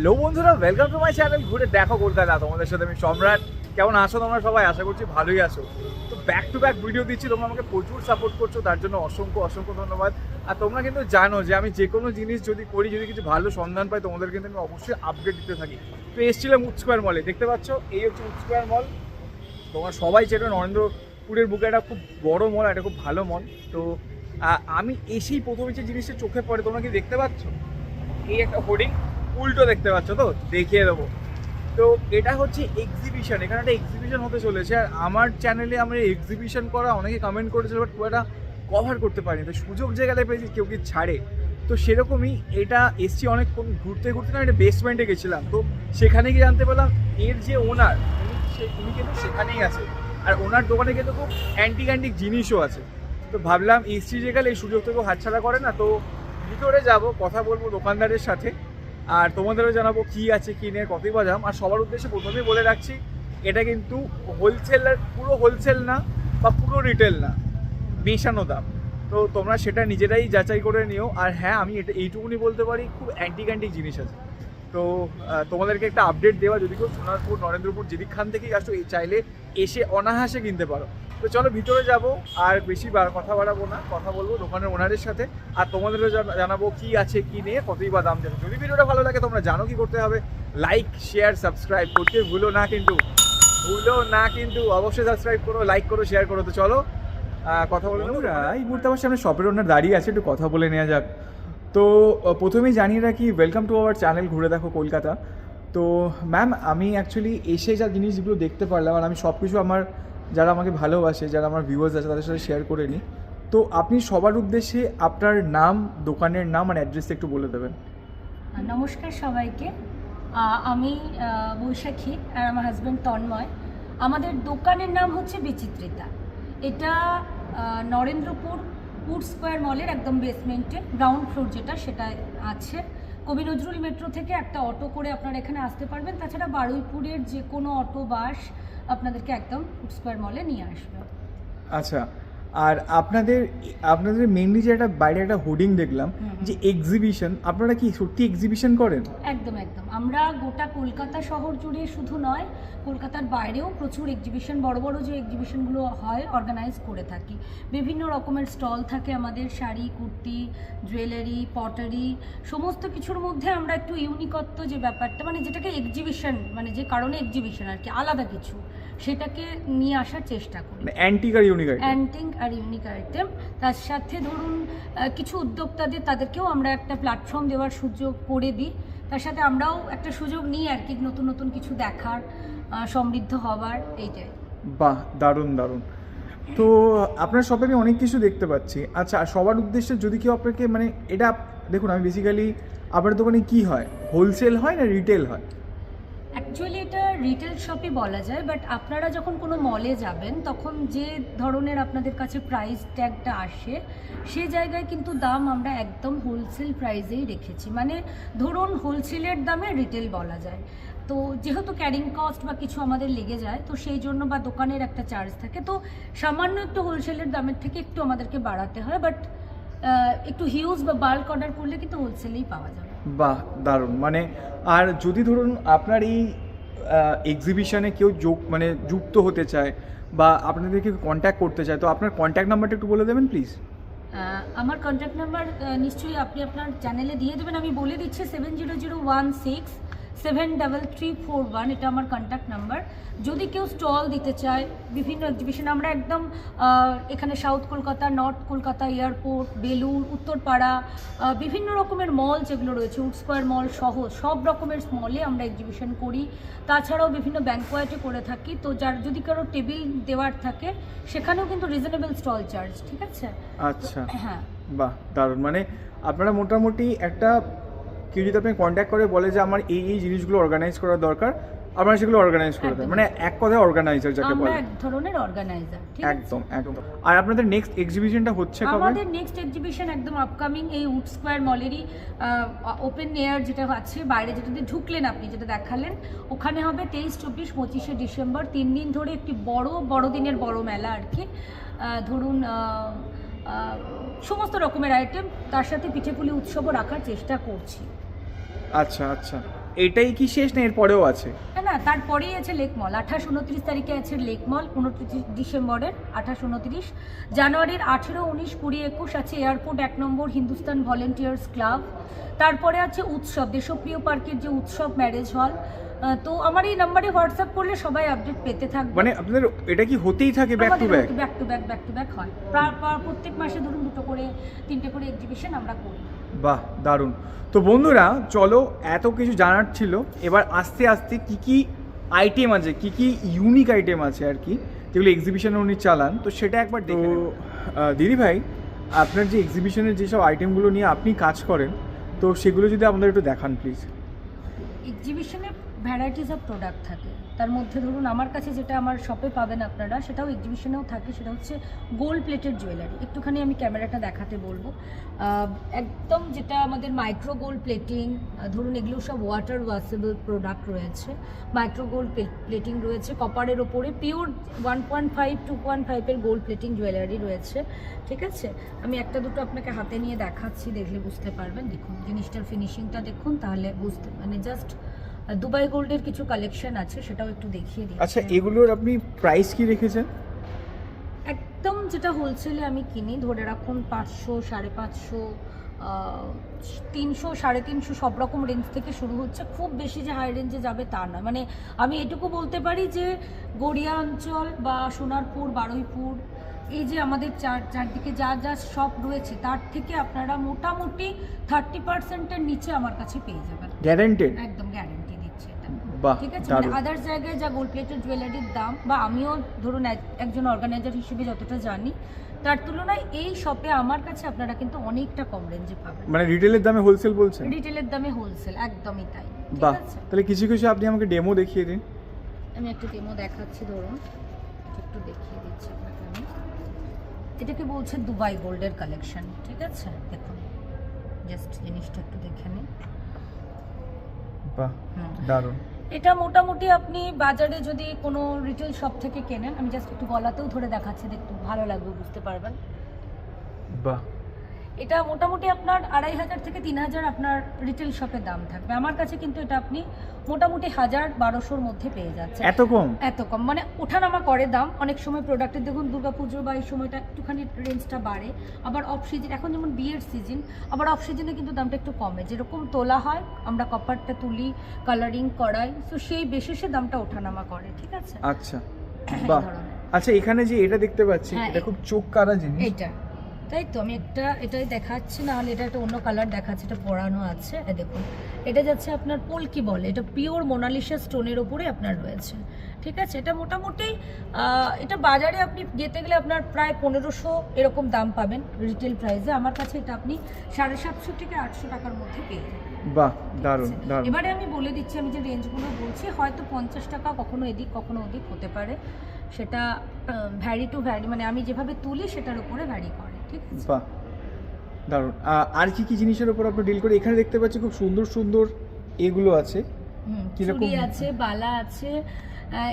Hello বন্ধুরা welcome to my channel ঘুরে দেখো কলকাতা। তোমাদের সাথে আমি সম্রাট। কেমন আছো তোমরা সবাই? আশা করছি ভালোই আছো। তো ব্যাক টু ব্যাক ভিডিও দিচ্ছি, তোমরা আমাকে প্রচুর সাপোর্ট করছ, তার জন্য অসংখ্য অসংখ্য ধন্যবাদ। আর তোমরা কিন্তু জানো যে আমি যে কোনো জিনিস যদি করি, যদি কিছু ভালো সন্ধান পাই, তোমাদের কিন্তু আমি অবশ্যই আপডেট দিতে থাকি। তো এসেছিলাম উড স্কোয়ার মলে দেখতে পাচ্ছ? এই হচ্ছে উড স্কোয়ার মল তোমরা সবাই চেনো নরেন্দ্রপুরের বুকে একটা খুব বড় মল একটা খুব ভালো মল তো আমি এসেই প্রথমে যে জিনিসটা চোখে পড়ে, তোমরা কি দেখতে পাচ্ছ? এই একটা হোর্ডিং উল্টো দেখতে পাচ্ছ তো? দেখিয়ে দেবো। তো এটা হচ্ছে এক্সিবিশন এখানে একটা এক্সিবিশন হতে চলেছে। আর আমার চ্যানেলে আমরা এক্সিবিশন করা অনেকে কমেন্ট করেছিল বাট খুব কভার করতে পারিনি। তো সুযোগ জায়গাতে পেয়েছি, কেউ কি ছাড়ে? তো সেরকমই এটা এসছি অনেক ঘুরতে ঘুরতে না এটা বেসমেন্টে গেছিলাম। তো সেখানে গিয়ে জানতে পারলাম, এর যে ওনার উনি সে- উনি কিন্তু সেখানেই আছে। আর ওনার দোকানে কিন্তু খুব অ্যান্টিক অ্যান্টিক জিনিসও আছে। তো ভাবলাম, এসছি যে গেলে এই সুযোগ থেকে হাতছাড়া করে না, তো ভিতরে যাব, কথা বলব দোকানদারের সাথে। আর তোমাদেরও জানাব কি আছে, কি নিয়ে কতই বাজাম আর সবার উদ্দেশ্যে প্রথমেই বলে রাখছি, এটা কিন্তু হোলসেল পুরো হোলসেল না বা পুরো রিটেল না, মেশানো দাম। তো তোমরা সেটা নিজেরাই যাচাই করে নিও। আর হ্যাঁ আমি এটা, এইটুকুনি বলতে পারি, খুব অ্যান্টিক অ্যান্টিক জিনিস আছে। তো তোমাদেরকে একটা আপডেট দেওয়া, যদি কেউ সোনারপুর, নরেন্দ্রপুর, যেদিকখান থেকেই আসো চাইলে এসে অনাহাসে কিনতে পারো। তো চলো ভিতরে যাব, আর বেশি কথা বাড়াবো না, কথা বলব দোকানের ওনারের সাথে, আর তোমাদেরও জানা- জানাব কি আছে, কি নিয়ে কতই বা দাম যাবে যদি ভিডিওটা ভালো লাগে তোমরা জানো কি করতে হবে লাইক শেয়ার সাবস্ক্রাইব করতে ভুলো না কিন্তু, ভুলো না কিন্তু অবশ্যই সাবস্ক্রাইব করো লাইক করো শেয়ার করো। তো চলো কথা বলে এই মুহূর্তে আমার সামনে শপের ওনার দাঁড়িয়ে আছে, একটু কথা বলে নেওয়া যাক। তো প্রথমেই জানিয়ে রাখি ওয়েলকাম টু আওয়ার চ্যানেল ঘুরে দেখো কলকাতা। তো ম্যাম আমি অ্যাকচুয়ালি এসে যা জিনিসগুলো দেখতে পারলাম, আর আমি সব কিছু আমার যারা আমাকে ভালোবাসে, যারা আমার ভিউয়ার্স আছে, তাদের সাথে শেয়ার করে নিই তো আপনি সবার উদ্দেশ্যে আপনার নাম, দোকানের নাম আর অ্যাড্রেসটা একটু বলে দেবেন। নমস্কার সবাইকে। আমি বৈশাখী আর আমার হাজব্যান্ড তন্ময়। আমাদের দোকানের নাম হচ্ছে বিচিত্রিতা। এটা নরেন্দ্রপুর উড স্কোয়ার মলের একদম বেসমেন্টে গ্রাউন্ড ফ্লোর যেটা সেটা আছে। কবি নজরুল মেট্রো থেকে একটা অটো করে আপনারা এখানে আসতে পারবেন। তাছাড়া বারুইপুরের যে কোনো অটো, বাস আপনাদেরকে একদম স্কোয়ার মলে নিয়ে আসবে। আচ্ছা আর আপনাদের আপনাদের মেনলি যে একটা বাইরে একটা হোর্ডিং দেখলাম যে এক্সিবিশন আপনারা কি সত্যি এক্সিবিশন করেন? একদম একদম। আমরা গোটা কলকাতা শহর জুড়ে শুধু নয় কলকাতার বাইরেও প্রচুর এক্সিবিশন বড় বড় যে এক্সিবিশনগুলো হয় অর্গানাইজ করে থাকি। বিভিন্ন রকমের স্টল থাকে আমাদের শাড়ি কুর্তি জুয়েলারি পটারি সমস্ত কিছুর মধ্যে আমরা একটু ইউনিকত্ব যে ব্যাপারটা মানে যেটাকে এক্সিবিশন মানে যে কারণে এক্সিবিশন আর কি আলাদা কিছু। সেটাকে নিয়ে আসার চেষ্টা করি। মানে অ্যান্টিক আর ইউনিক অ্যান্টিং আর ইউনিক আইটেম তার সাথে ধরুন কিছু উদ্যোক্তাদের তাদেরকেও আমরা একটা প্ল্যাটফর্ম দেওয়ার সুযোগ করে দিই। তার সাথে আমরাও একটা সুযোগ নিই আর কি নতুন নতুন কিছু দেখার সমৃদ্ধ হবার এইটাই। বাহ দারুণ দারুণ। তো আপনার শপে আমি অনেক কিছু দেখতে পাচ্ছি। আচ্ছা সবার উদ্দেশ্যে যদি কেউ আপনাকে মানে এটা দেখুন আমি বেসিক্যালি আপনার দোকানে কি হয়? হোলসেল হয় না রিটেল হয়? অ্যাকচুয়ালি এটা রিটেল শপই বলা যায় বাট আপনারা যখন কোনো মলে যাবেন, তখন যে ধরনের আপনাদের কাছে প্রাইস ট্যাগটা আসে, সে জায়গায় কিন্তু দাম আমরা একদম হোলসেল প্রাইসেই রেখেছি। মানে ধরুন হোলসেলের দামে রিটেল বলা যায়। তো যেহেতু ক্যারিং কস্ট বা কিছু আমাদের লেগে যায়, তো সেই জন্য বা দোকানের একটা চার্জ থাকে। তো সামান্য একটু হোলসেলের দামের থেকে একটু আমাদেরকে বাড়াতে হয় বাট একটু হিউজ বা বাল্ক অর্ডার করলে কিন্তু হোলসেলেই পাওয়া যাবে। বাহ, দারুণ। মানে আর যদি ধরুন আপনার এই এক্সিবিশনে কেউ যোগ মানে যুক্ত হতে চায় বা আপনাদেরকে কন্ট্যাক্ট করতে চায়, তো আপনার কন্ট্যাক্ট নাম্বারটা একটু বলে দেবেন প্লিজ আমার কন্ট্যাক্ট নাম্বার নিশ্চয়ই আপনি আপনার চ্যানেলে দিয়ে দেবেন, আমি বলে দিচ্ছি seven zero zero one six seven double three four one এটা আমার কন্ট্যাক্ট নাম্বার যদি কেউ স্টল দিতে চায় বিভিন্ন এক্সিবিশন আমরা একদম এখানে south Kolkata north Kolkata airport Belur Uttarpara বিভিন্ন রকমের মল যেগুলো রয়েছে উড স্কোয়ার মল সহ সব রকমের মলে আমরা এক্সিবিশন করি। তাছাড়াও বিভিন্ন ব্যাঙ্কোয়াটে করে থাকি। তো যার যদি কারও টেবিল দেওয়ার থাকে সেখানেও কিন্তু রিজনেবল স্টল চার্জ ঠিক আছে? আচ্ছা। হ্যাঁ। বাহ দারুণ। মানে আপনারা মোটামুটি একটা কেউ যদি আপনি কন্ট্যাক্ট করে বলে যে আমার এই এই জিনিসগুলো অর্গানাইজ করা দরকার আপনারা সেগুলো অর্গানাইজ করে দেন। মানে এক কথায় অর্গানাইজার যাকে আমরা বলে। এক ধরনের অর্গানাইজার একদম একদম। আর আপনাদের নেক্সট এক্সিবিশনটা হচ্ছে কবে? আমাদের নেক্সট এক্সিবিশন একদম আপকামিং এই উড স্কোয়ার মলেরই ওপেন এয়ার যেটা আছে বাইরে যেটা দিয়ে ঢুকলেন আপনি যেটা দেখালেন ওখানে হবে তেইশ চব্বিশ পঁচিশে ডিসেম্বর তিন দিন ধরে একটি বড় বড়দিনের বড় মেলা আর কি। ধরুন সমস্ত রকমের আইটেম তার সাথে পিঠেপুলি উৎসবও রাখার চেষ্টা করছি। আচ্ছা আচ্ছা। এটাই কি শেষ না এরপরেও আছে? না না তারপরেই আছে লেক মল আঠাশ উনত্রিশ তারিখে আছে লেক মল উনত্রিশ ডিসেম্বরের আঠাশ উনত্রিশ। জানুয়ারির আঠেরো উনিশ কুড়ি একুশ আছে এয়ারপোর্ট এক নম্বর হিন্দুস্তান ভলেন্টিয়ার্স ক্লাব তারপরে আছে উৎসব দেশপ্রিয় পার্কের যে উৎসব ম্যারেজ হল তো আমার এই নাম্বারে হোয়াটসঅ্যাপ করলে সবাই আপডেট পেতে থাকবে। মানে আপনাদের এটা কি হতেই থাকে back to back back to back back to back হয়। প্রা- প্রা- প্রত্যেক মাসে ধরুন দুটো করে তিনটে করে এক্সিবিশন আমরা করি। বাহ দারুণ। তো বন্ধুরা চলো এত কিছু জানার ছিল। এবার আস্তে আস্তে কি কি আইটেম আছে কি কি ইউনিক আইটেম আছে আর কি যেগুলো এক্সিবিশনে উনি চালান তো সেটা একবার দেখে দিদি ভাই আপনার যে এক্সিবিশনের যেসব আইটেমগুলো নিয়ে আপনি কাজ করেন তো সেগুলো যদি আমাদের একটু দেখান প্লিজ এক্সিবিশনে ভ্যারাইটিস অফ প্রোডাক্ট থাকে। তার মধ্যে ধরুন আমার কাছে যেটা আমার শপে পাবেন আপনারা, সেটাও এক্সিবিশনেও থাকে, সেটা হচ্ছে গোল্ড প্লেটেড জুয়েলারি একটুখানি আমি ক্যামেরাটা দেখাতে বলব। একদম যেটা আমাদের মাইক্রো গোল্ড প্লেটিং ধরুন এগুলো সব ওয়াটার ওয়াশেবল প্রোডাক্ট রয়েছে। মাইক্রো গোল্ড প্লেটিং রয়েছে কপারের ওপরে pure one point five to point ফাইভের গোল্ড প্লেটিং জুয়েলারি রয়েছে। ঠিক আছে? আমি একটা দুটো আপনাকে হাতে নিয়ে দেখাচ্ছি, দেখলে বুঝতে পারবেন। দেখুন, জিনিসটার ফিনিশিংটা দেখুন, তাহলে বুঝতে মানে জাস্ট দুবাই গোল্ডের কিছু কালেকশন আছে সেটাও একটু দেখিয়ে দিই আচ্ছা এগুলোর আপনি প্রাইস কি রেখেছেন? একদম যেটা হোলসেলে আমি কিনি ধরে রাখুন পাঁচশো সাড়ে পাঁচশো তিনশো সাড়ে তিনশো সব রকম রেঞ্জ থেকে শুরু হচ্ছে। খুব বেশি যে হাই রেঞ্জে যাবে তা নয়। মানে আমি এটুকু বলতে পারি যে গড়িয়া অঞ্চল বা সোনারপুর বারুইপুর এই যে আমাদের চার চারদিকে যা যা শপ রয়েছে তার থেকে আপনারা মোটামুটি থার্টি পার্সেন্টের নিচে আমার কাছে পেয়ে যাবেন। গ্যারেন্টেড একদম গ্যারেন্টি দিচ্ছে এটা বাহ ঠিক আছে মানে আদার্স জায়গায় যা গোল্ড প্লেটেড জুয়েলারির দাম বা আমিও ধরুন একজন অর্গানাইজার হিসেবে যতটা জানি তার তুলনায় এই শপে আমার কাছে আপনারা কিন্তু অনেকটা কম রেঞ্জে পাবেন। মানে রিটেলের দামে হোলসেল বলছেন? রিটেলের দামে হোলসেল একদমই তাই বাহ তাহলে কিছু কিছু আপনি আমাকে ডেমো দেখিয়ে দিন। আমি একটু ডেমো দেখাচ্ছি ধরুন একটু দেখিয়ে দিচ্ছি আপনাকে আমি। এটাকে বলছে দুবাই গোল্ডের কালেকশন ঠিক আছে? দেখুন জাস্ট জিনিসটা একটু দেখে নিন। বাহ দারুণ। এটা মোটামুটি আপনি বাজারে যদি কোনো রিটেল শপ থেকে কেনেন, আমি জাস্ট একটু গলাতেও ধরে দেখাচ্ছি, দেখতে ভালো লাগবে, বুঝতে পারবেন। বাহ। এটা মোটামুটি আপনার আড়াই হাজার থেকে তিন হাজার আপনার রিটেল শপে দাম থাকবে। আমার কাছে কিন্তু এটা আপনি মোটামুটি হাজার বারোশোর মধ্যে পেয়ে যাচ্ছে এত কম? এত কম। মানে ওঠানামা করে দাম। অনেক সময় প্রোডাক্টের দেখুন দুর্গাপুজো বা এই সময়টা একটুখানি রেঞ্জটা বাড়ে। আবার অফ সিজন এখন যেমন বিয়ের সিজন আবার অফ সিজনে কিন্তু দামটা একটু কমে। যেরকম তোলা হয় আমরা কপারটা তুলি কালারিং করাই তো সেই বেসিসে দামটা ওঠানামা করে ঠিক আছে? আচ্ছা। বাহ। আচ্ছা এখানে যে এটা দেখতে পাচ্ছি হ্যাঁ, এটা খুব চোখ কারা জিনিস। এইটা। তাই তো? আমি একটা এটাই দেখাচ্ছি না হলে এটা একটা অন্য কালার দেখাচ্ছে এটা পরানো আছে। দেখুন এটা যাচ্ছে আপনার পোলকি বলে এটা পিওর মোনালিসা স্টোনের ওপরে আপনার রয়েছে। ঠিক আছে? এটা মোটামুটি এটা বাজারে আপনি যেতে গেলে আপনার প্রায় পনেরোশো এরকম দাম পাবেন রিটেল প্রাইসে আমার কাছে এটা আপনি সাড়ে সাতশো থেকে আটশো টাকার মধ্যে পেয়ে যাবেন। বাহ দারুণ। দারুণ। এবারে আমি বলে দিচ্ছি আমি যে রেঞ্জগুলো বলছি হয়তো পঞ্চাশ টাকা কখনো এদিক কখনো ওদিক হতে পারে। সেটা ভ্যারি টু ভ্যারি মানে আমি যেভাবে তুলি সেটার উপরে ভ্যারি করে। ঠিক আছে? বাহ দারুণ। আর কি কি জিনিসের উপর আপনি ডিল করে এখানে দেখতে পাচ্ছি খুব সুন্দর সুন্দর এগুলো আছে। কীরকম? আছে বালা আছে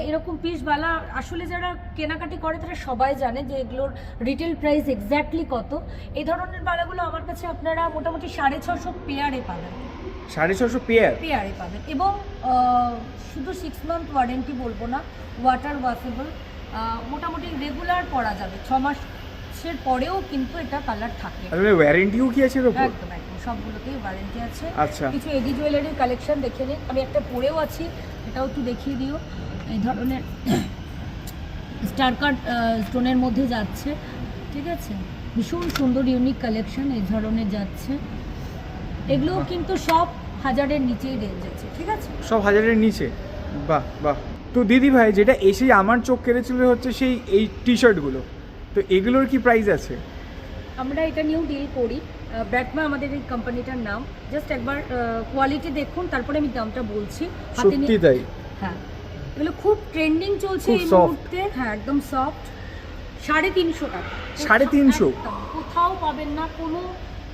এরকম পিস বালা আসলে যারা কেনাকাটি করে তারা সবাই জানে যে এগুলোর রিটেল প্রাইস এক্স্যাক্টলি কত। এই ধরনের বালাগুলো আমার কাছে আপনারা মোটামুটি সাড়ে ছশো পেয়ারে পাবেন। সাড়ে ছশো পেয়ার পেয়ারে পাবেন। এবং শুধু সিক্স মান্থ ওয়ারেন্টি বলব না ওয়াটার ওয়াশেবল মোটামুটি রেগুলার পরা যাবে ছ মাসের পরেও কিন্তু এটা কালার থাকে। আসলে ওয়ারেন্টিও কি আছে এর উপর একদম একদম সবগুলোতেই ওয়ারেন্টি আছে। আচ্ছা। কিছু এডি জুয়েলারির কালেকশন দেখে নিন। আমি একটা পরেও আছি এটাও একটু দেখিয়ে দিও। এই ধরনের স্টার কাট স্টোনের মধ্যে যাচ্ছে। ঠিক আছে? ভীষণ সুন্দর ইউনিক কালেকশন এই ধরনের যাচ্ছে। এগুলো কিন্তু সব হাজারের নিচেই রেঞ্জ আছে ঠিক আছে? সব হাজারের নিচে? বাহ বাহ। তো দিদি ভাই যেটা এসেই আমার চোখ কেড়েছিল হচ্ছে সেই এই টি শার্টগুলো তো এগুলোর কি প্রাইস আছে? আমরা এটা নিয়েও ডিল করি। ব্র্যাকমা আমাদের এই কোম্পানিটার নাম। জাস্ট একবার কোয়ালিটি দেখুন তারপরে আমি দামটা বলছি। হাতে নিয়ে- সত্যি তাই? হ্যাঁ। এগুলো খুব ট্রেন্ডিং চলছে খুব এই soft। মুহূর্তে। হ্যাঁ একদম সফট সাড়ে তিনশো টাকা। সাড়ে তিনশো? একদম। কোথাও পাবেন না। কোনো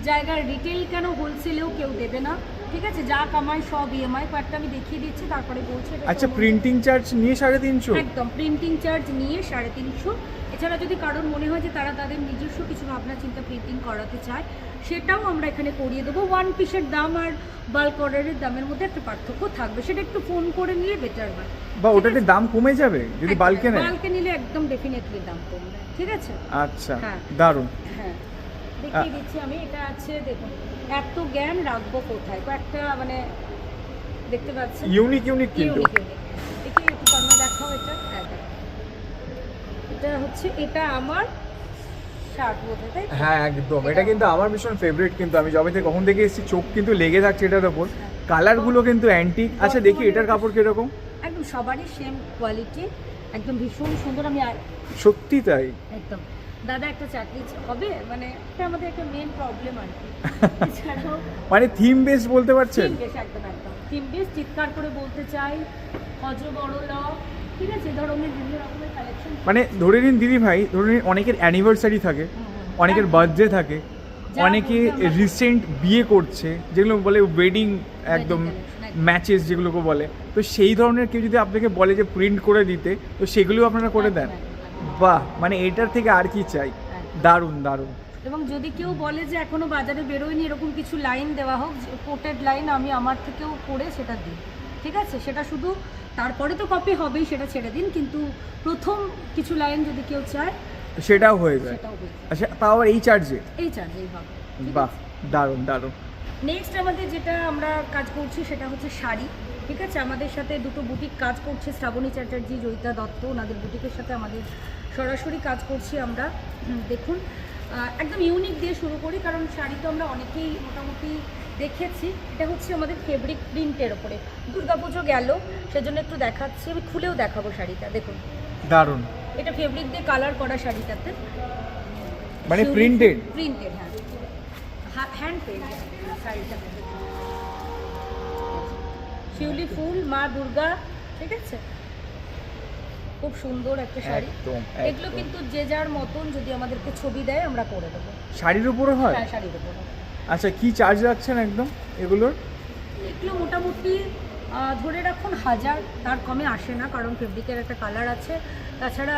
জায়গার রিটেল কেন হোলসেলেও কেউ দেবে না। ঠিক আছে যা কামাই সব ইএমআই কয়েকটা আমি দেখিয়ে দিচ্ছি তারপরে বলছি এটা আচ্ছা প্রিন্টিং চার্জ নিয়ে সাড়ে তিনশো? একদম প্রিন্টিং চার্জ নিয়ে সাড়ে তিনশো। এছাড়া যদি কারোর মনে হয় যে তারা তাদের নিজস্ব কিছু ভাবনা চিন্তা প্রিন্টিং করাতে চায় সেটাও আমরা এখানে করিয়ে দেবো। ওয়ান পিসের দাম আর বাল্ক অর্ডারের দামের মধ্যে একটা পার্থক্য থাকবে। সেটা একটু ফোন করে নিলে বেটার হয়। বা ওটাতে দাম কমে যাবে? যদি বাল্কে নেয়? বাল্কে নিলে একদম ডেফিনেটলি দাম কমবে ঠিক আছে? আচ্ছা হ্যাঁ। দারুণ। হ্যাঁ। দেখিয়ে দিচ্ছি আমি এটা আছে দেখুন এত জ্ঞান রাখব কোথায়? কয়েকটা মানে দেখতে পাচ্ছেন? ইউনিক ইউনিক কিন্তু ইউনিক ইউনিক দেখি একটু সামনে দেখাও এটা হ্যাঁ দেখো। এটা হচ্ছে এটা আমার হ্যাঁ একদম। এটা কিন্তু আমার ভীষণ ফেভারিট কিন্তু আমি যবে থেকে কখন থেকে এসেছি চোখ কিন্তু লেগে থাকছে এটার ওপর। কালারগুলো কিন্তু অ্যান্টিক আচ্ছা দেখি এটার কাপড় কীরকম? একদম সবারই সেম কোয়ালিটি একদম ভীষণ সুন্দর। আমি আর- সত্যি তাই? একদম। দাদা একটা চাকরি হবে? মানে এটা আমাদের একটা মেন প্রবলেম আর কি। মানে থিম বেস বলতে পারছেন? থিম বেশ একদম একদম। থিম বেশ চিৎকার করে বলতে চাই অজ বড় ল ঠিক আছে এই ধরনের বিভিন্ন রকমের কালেকশন মানে ধরে নিন দিদি ভাই ধরে নিন অনেকের অ্যানিভার্সারি থাকে অনেকের বার্থডে থাকে অনেকে রিসেন্ট বিয়ে করছে যেগুলো বলে ওয়েডিং একদম। ম্যাচেস যেগুলোকে বলে। তো সেই ধরনের কেউ যদি আপনাকে বলে যে প্রিন্ট করে দিতে তো সেগুলো আপনারা করে দেন। বাহ! মানে এটার থেকে আর কি চাই? দারুণ দারুণ। এবং যদি কেউ বলে যে এখনও বাজারে বেরোয়নি এরকম কিছু লাইন দেওয়া হোক কোটেড লাইন আমি আমার থেকেও করে সেটা দিই। ঠিক আছে? সেটা শুধু তারপরে তো কপি হবেই সেটা ছেড়ে দিন কিন্তু প্রথম কিছু লাইন যদি কেউ চায় সেটাও হয়ে যায়। সেটাও আচ্ছা তাও আবার এই চার্জে এই চার্জেই হবে বাহ দারুণ দারুণ। নেক্সট আমাদের যেটা আমরা কাজ করছি সেটা হচ্ছে শাড়ি ঠিক আছে? আমাদের সাথে দুটো বুটিক কাজ করছে শ্রাবণী চ্যাটার্জি জয়িতা দত্ত ওনাদের বুটিকের সাথে আমাদের সরাসরি কাজ করছি আমরা। দেখুন আহ, একদম ইউনিক দিয়ে শুরু করি কারণ শাড়ি তো আমরা অনেকেই মোটামুটি দেখেছি এটা হচ্ছে আমাদের ফেব্রিক প্রিন্টের ওপরে। দুর্গাপুজো গেল সেজন্য একটু দেখাচ্ছি আমি খুলেও দেখাবো শাড়িটা দেখুন। দারুণ। এটা ফেব্রিক দিয়ে কালার করা শাড়িটাতে। মানে প্রিন্টেড প্রিন্টেড হ্যাঁ। হ্যান্ড পেন্ট শাড়িটা শিউলি ফুল মা দুর্গা ঠিক আছে? খুব সুন্দর একটা শাড়ি। এগুলো কিন্তু যে যার মতন যদি আমাদেরকে ছবি দেয় আমরা করে দেবো। শাড়ির উপরে হয়? হ্যাঁ শাড়ির উপর। আচ্ছা কি চার্জ রাখছেন একদম এগুলোর? এগুলো মোটামুটি ধরে রাখুন হাজার তার কমে আসে না কারণ ফেব্রিকের একটা কালার আছে। তাছাড়া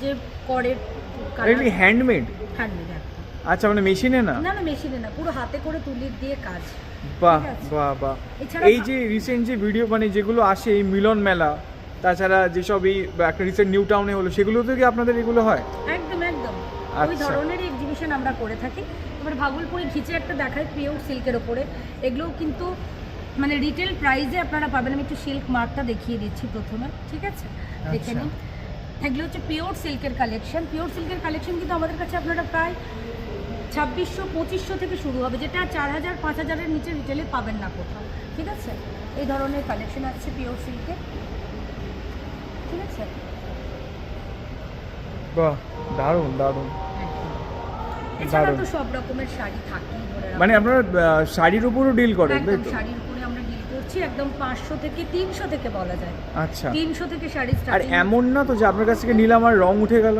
যে করে এগুলি হ্যান্ডমেড হ্যান্ডমেড আচ্ছা মানে মেশিনে না? না না মেশিনে না পুরো হাতে করে তুলির দিয়ে কাজ। বাহ বাহ বাহ। এই যে রিসেন্ট যে ভিডিও মানে যেগুলো আসে এই মিলন মেলা তাছাড়া যেসব এই একটা রিসেন্ট নিউ টাউনে হলো সেগুলোতে কি আপনাদের এগুলো হয়? একদম একদম। ওই আচ্ছা। ধরনের এক্সিবিশন আমরা করে থাকি। এবার ভাগলপুরে ঘিচে একটা দেখায় পিওর সিল্কের ওপরে। এগুলোও কিন্তু মানে রিটেল প্রাইসে আপনারা পাবেন। আমি একটু সিল্ক মার্কটা দেখিয়ে দিচ্ছি প্রথমে ঠিক আছে? দেখে আচ্ছা। নিন। এগুলো হচ্ছে পিওর সিল্কের কালেকশন পিওর সিল্কের কালেকশন কিন্তু আমাদের কাছে আপনারা প্রায় ছাব্বিশশো পঁচিশশো থেকে শুরু হবে যেটা চার হাজার পাঁচ হাজারের নিচে রিটেলে পাবেন না কোথাও ঠিক আছে? এই ধরনের কালেকশন আছে পিওর সিল্কে ঠিক আছে? বাহ দারুণ দারুণ। এছাড়া তো সব রকমের শাড়ি রাখুন। মানে আপনারা শাড়ির উপরও ডিল করেন তাই তো? শাড়ির উপরে আমরা ডিল করছি একদম পাঁচশো থেকে তিনশো থেকে বলা যায়। আচ্ছা। তিনশো থেকে শাড়ি আর এমন না তো যে আপনার কাছ থেকে নিলাম আর রং উঠে গেল?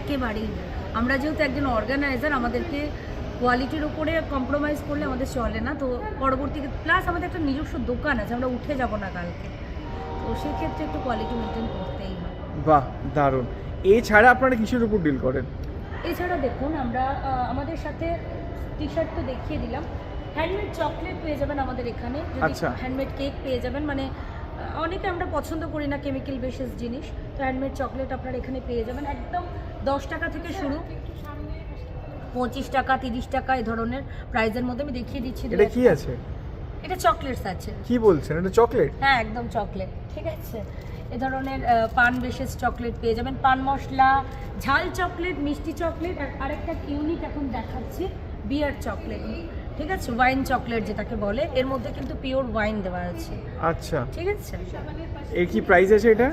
একেবারেই না। আমরা যেহেতু একজন অর্গানাইজার আমাদেরকে কোয়ালিটির উপরে কম্প্রোমাইজ করলে আমাদের চলে না তো পরবর্তী প্লাস আমাদের একটা নিজস্ব দোকান আছে আমরা উঠে যাব না কালকে। তো সেক্ষেত্রে একটু কোয়ালিটি মেনটেন করতেই হয়। বাহ দারুণ। এছাড়া আপনারা কিসের উপর ডিল করেন? এছাড়া দেখুন আমরা আমাদের সাথে টি শার্ট তো দেখিয়ে দিলাম। হ্যান্ডমেড চকলেট পেয়ে যাবেন আমাদের এখানে। যদি আচ্ছা। হ্যান্ডমেড কেক পেয়ে যাবেন মানে অনেকে আমরা পছন্দ করি না কেমিক্যাল বেসিস জিনিস তো হ্যান্ডমেড চকলেট আপনারা এখানে পেয়ে যাবেন। একদম দশ টাকা থেকে শুরু। পঁচিশ টাকা তিরিশ টাকা এই ধরনের প্রাইজের মধ্যে আমি দেখিয়ে দিচ্ছি। এটা কি আছে? এটা চকলেটস আছে। কি বলছেন? এটা চকলেট? হ্যাঁ একদম চকলেট। ঠিক আছে? এ ধরনের পান বেশেস চকলেট পেয়ে যাবেন। পান মশলা ঝাল চকলেট মিষ্টি চকলেট আর আরেকটা ইউনিক এখন দেখাচ্ছি বিয়ার চকলেট। ঠিক আছে? ওয়াইন চকলেট যেটাকে বলে। এর মধ্যে কিন্তু পিওর ওয়াইন দেওয়া আছে। আচ্ছা। ঠিক আছে? এর কি প্রাইস আছে এটা?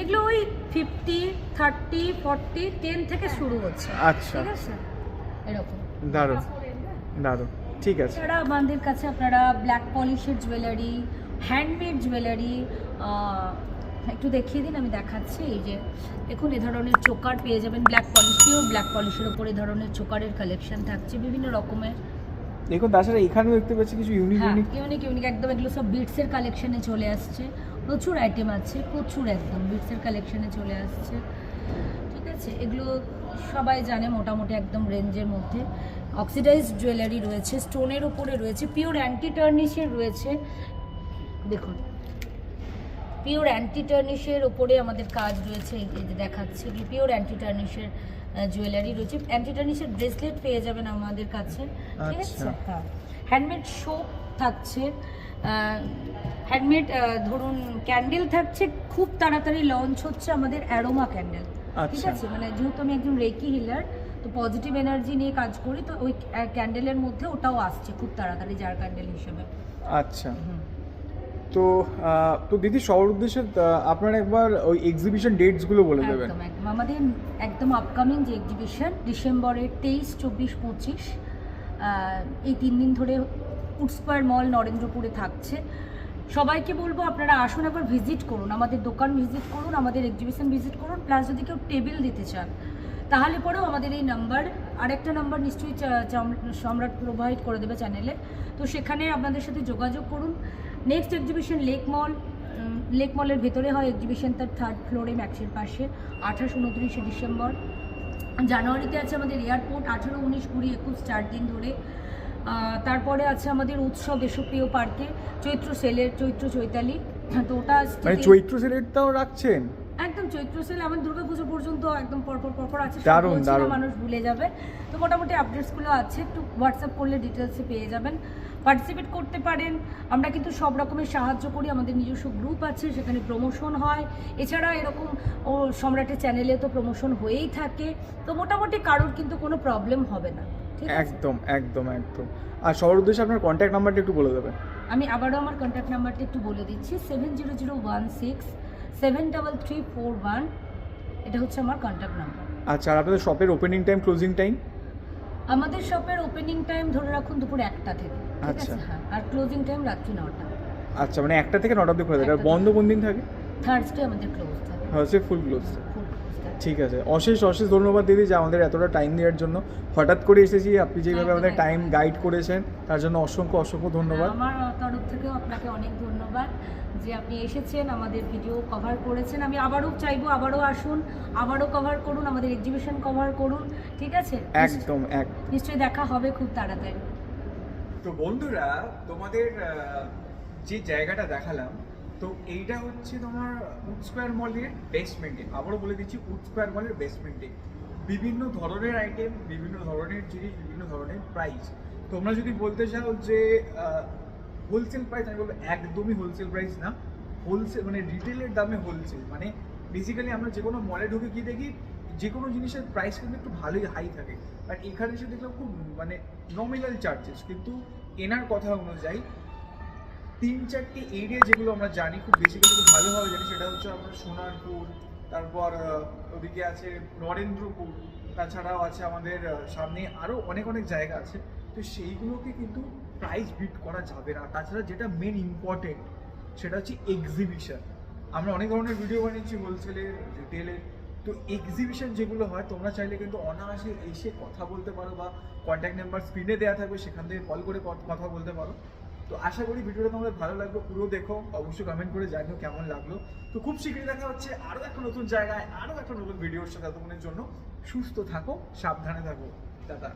এগুলো ওই ফিফটি থার্টি ফর্টি টেন থেকে শুরু হচ্ছে। আচ্ছা। ঠিক আছে? এরকম। দারুণ। দারুণ। ঠিক আছে। এছাড়া আমাদের কাছে আপনারা ব্ল্যাক পলিশের জুয়েলারি হ্যান্ডমেড জুয়েলারি একটু দেখিয়ে দিন আমি দেখাচ্ছি। এই যে দেখুন এ ধরনের চোকার পেয়ে যাবেন ব্ল্যাক পলিশ পিওর ব্ল্যাক পলিশের ওপর এ ধরনের চোকারের কালেকশন থাকছে বিভিন্ন রকমের। দেখুন তাছাড়া এখানেও দেখতে পাচ্ছি কিছু ইউনিক ইউনিক ইউনিক ইউনিক একদম এগুলো সব বিটসের কালেকশনে চলে আসছে। প্রচুর আইটেম আছে প্রচুর একদম বিটসের কালেকশনে চলে আসছে। ঠিক আছে এগুলো সবাই জানে মোটামুটি একদম রেঞ্জের মধ্যে। অক্সিডাইজ জুয়েলারি রয়েছে স্টোনের ওপরে রয়েছে পিওর অ্যান্টি টার্নিশের রয়েছে। দেখুন পিওর অ্যান্টি টার্নিশের ওপরে আমাদের কাজ রয়েছে এই যে দেখাচ্ছে পিওর অ্যান্টি টার্নিশের জুয়েলারি রয়েছে। অ্যান্টি টার্নিশের ব্রেসলেট পেয়ে যাবেন আমাদের কাছে ঠিক আছে? আচ্ছা। হ্যাঁ। হ্যান্ডমেড সোপ থাকছে হ্যান্ডমেড ধরুন ক্যান্ডেল থাকছে খুব তাড়াতাড়ি লঞ্চ হচ্ছে আমাদের অ্যারোমা ক্যান্ডেল ঠিক আচ্ছা। আছে? মানে যেহেতু আমি একজন রেকি হিলার তো পজিটিভ এনার্জি নিয়ে কাজ করি তো ওই ক্যান্ডেলের মধ্যে ওটাও আসছে খুব তাড়াতাড়ি যার ক্যান্ডেল হিসেবে। আচ্ছা। তো তো দিদি সবার উদ্দেশ্যে আপনারা একবার ওই এক্সিবিশন ডেটসগুলো বলে দেবেন। একদম একদম। আমাদের একদম আপকামিং যে এক্সিবিশন ডিসেম্বরের তেইশ চব্বিশ পঁচিশ এই তিন দিন ধরে উডস্কোয়ার মল নরেন্দ্রপুরে থাকছে। সবাইকে বলব আপনারা আসুন একবার ভিজিট করুন। আমাদের দোকান ভিজিট করুন আমাদের এক্সিবিশন ভিজিট করুন। প্লাস যদি কেউ টেবিল দিতে চান তাহলে পরেও আমাদের এই নাম্বার আরেকটা নাম্বার নিশ্চয়ই সম্রাট প্রোভাইড করে দেবে চ্যানেলে তো সেখানে আপনাদের সাথে যোগাযোগ করুন। Next exhibition lake mall lake মলের ভেতরে হয় এক্সিবিশন তার থার্ড ফ্লোরে ম্যাক্সের পাশে আঠাশ উনত্রিশে ডিসেম্বর। জানুয়ারিতে আছে আমাদের এয়ারপোর্ট আঠেরো উনিশ কুড়ি একুশ চার দিন ধরে। তারপরে আছে আমাদের উৎসব দেশপ্রিয় পার্কে চৈত্র সেলের চৈত্র চৈতালি। তো ওটা মানে চৈত্র সিলেটটাও রাখছেন? চৈত্র সেল আমার দুর্গাপুজো পর্যন্ত একদম পরপর পরপর আছে দারুণ, দারুণ। মানুষ ভুলে যাবে। তো মোটামুটি আপডেটসগুলো আছে একটু হোয়াটসঅ্যাপ করলে ডিটেলসে পেয়ে যাবেন। পার্টিসিপেট করতে পারেন আমরা কিন্তু সব রকমের সাহায্য করি আমাদের নিজস্ব গ্রুপ আছে সেখানে প্রমোশন হয়। এছাড়া এরকম ও সম্রাটের চ্যানেলে তো প্রমোশন হয়েই থাকে। তো মোটামুটি কারোর কিন্তু কোনো প্রবলেম হবে না ঠিক একদম একদম একদম। আর সবার উদ্দেশ্যে আপনার কন্ট্যাক্ট নাম্বারটা একটু বলে দেবেন। আমি আবারও আমার কন্ট্যাক্ট নাম্বারটা একটু বলে দিচ্ছি seven zero zero one six seven double three four one এটা হচ্ছে আমার কন্ট্যাক্ট নাম্বার আচ্ছা আর আপনাদের শপের ওপেনিং টাইম ক্লোজিং টাইম আমাদের শপের ওপেনিং টাইম ধরে রাখুন দুপুর একটা থেকে ঠিক আচ্ছা। আছে হ্যাঁ আর ক্লোজিং টাইম রাত্রি নটা। আচ্ছা মানে একটা থেকে নটা অব্দি খোলা থাকে। আর একটা বন্ধ কোন দিন থাকে? থার্সডে আমাদের ক্লোজ থাকে। হচ্ছে ফুল ক্লোজ ঠিক আছে। অশেষ অশেষ ধন্যবাদ দিদি যে আমাদের এতটা টাইম দেওয়ার জন্য। হঠাৎ করে এসেছি আপনি যেভাবে আমাদের টাইম গাইড করেছেন তার জন্য অসংখ্য অসংখ্য ধন্যবাদ। আমার তরফ থেকেও আপনাকে অনেক ধন্যবাদ যে আপনি এসেছেন আমাদের ভিডিও কভার করেছেন। আমি আবারও চাইব আবারও আসুন আবারও কভার করুন আমাদের এক্সিবিশন কভার করুন ঠিক আছে? একদম এক নিশ্চয়ই দেখা হবে খুব তাড়াতাড়ি। তো বন্ধুরা তোমাদের যে জায়গাটা দেখালাম তো এইটা হচ্ছে তোমার উড স্কোয়ার মলের বেসমেন্টে আবারও বলে দিচ্ছি উড স্কোয়ার মলের বেসমেন্টে বিভিন্ন ধরনের আইটেম বিভিন্ন ধরনের জিনিস, বিভিন্ন ধরনের প্রাইস তোমরা যদি বলতে চাও যে হোলসেল প্রাইস আমি বলব একদমই হোলসেল প্রাইস না। হোলসেল মানে রিটেলের দামে হোলসেল মানে বেসিক্যালি আমরা যে কোনো মলে ঢুকে গিয়ে দেখি, যে কোনো জিনিসের প্রাইস কিন্তু একটু ভালোই হাই থাকে। আর এখানে এসে দেখলাম খুব মানে নমিনাল চার্জেস কিন্তু এনার কথা অনুযায়ী তিন চারটি এরিয়া যেগুলো আমরা জানি, খুব বেসিক্যালি খুব ভালোভাবে জানি, সেটা হচ্ছে আমরা সোনারপুর, তারপর ওদিকে আছে নরেন্দ্রপুর, তাছাড়াও আছে আমাদের সামনে আরও অনেক অনেক জায়গা আছে। তো সেইগুলোকে কিন্তু প্রাইস বিট করা যাবে না। তাছাড়া যেটা মেন ইম্পর্টেন্ট সেটা হচ্ছে এক্সিবিশন আমরা অনেক ধরনের ভিডিও বানিয়েছি হোলসেলের রিটেলের তো এক্সিবিশন যেগুলো হয়, তোমরা চাইলে কিন্তু অনায়াসে এসে কথা বলতে পারো বা কন্ট্যাক্ট নাম্বার স্ক্রিনে দেওয়া থাকবে, সেখান থেকে কল করে কথা বলতে পারো। তো আশা করি ভিডিওটা তোমাদের ভালো লাগল, পুরো দেখো, অবশ্যই কমেন্ট করে জানিও কেমন লাগল। তো খুব শীঘ্রই দেখা হচ্ছে আরও একটা নতুন জায়গায় আরও একটা নতুন ভিডিওর সাথে জন্য। সুস্থ থাকো, সাবধানে থাকো। টাটা।